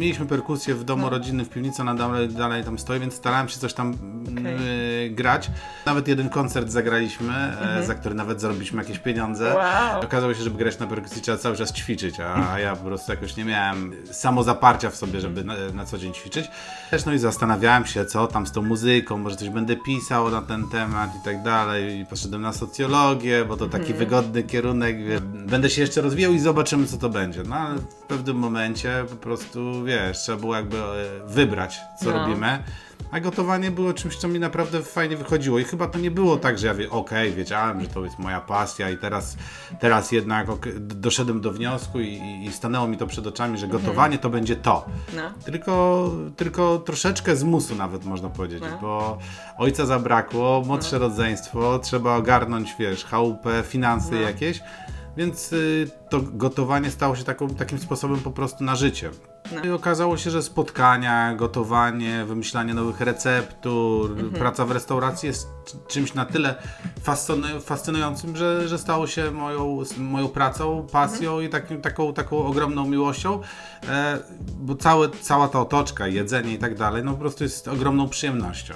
mieliśmy perkusję w domu No. rodzinnym w piwnicy, ona dalej, dalej tam stoi, więc starałem się coś tam Okej. Grać. Nawet jeden koncert zagraliśmy, e, za który nawet zarobiliśmy jakieś pieniądze. Mhm. Wow. Okazało się, żeby grać na perkusji trzeba cały czas ćwiczyć, a ja po prostu jakoś nie miałem samozaparcia w sobie, żeby na, na co dzień ćwiczyć. Też no i zastanawiałem się, co tam z tą muzyką, może coś będę pisał na ten temat i tak dalej. I poszedłem na socjologię, bo to taki Mhm. wygodny kierunek. Będę się jeszcze rozwijał i zobaczymy, co to będzie. No ale w pewnym momencie po prostu, wiesz, trzeba było jakby e, wybrać, co No. robimy. A gotowanie było czymś, co mi naprawdę fajnie wychodziło. I chyba to nie było tak, że ja wie, okej, wiedziałem, że to jest moja pasja i teraz, teraz jednak ok, doszedłem do wniosku i, i- stanęło mi to przed oczami, że gotowanie to będzie to. No. Tylko, tylko troszeczkę z musu nawet można powiedzieć, No. bo ojca zabrakło, młodsze rodzeństwo, trzeba ogarnąć, wiesz, chałupę, finanse No. jakieś. Więc y, to gotowanie stało się taką, takim sposobem po prostu na życie. No. I okazało się, że spotkania, gotowanie, wymyślanie nowych receptur, Mhm. praca w restauracji jest czymś na tyle fascynu- fascynującym, że, że stało się moją, moją pracą, pasją Mhm. i takim, taką, taką ogromną miłością, e, bo całe, cała ta otoczka, jedzenie i tak dalej, no po prostu jest ogromną przyjemnością.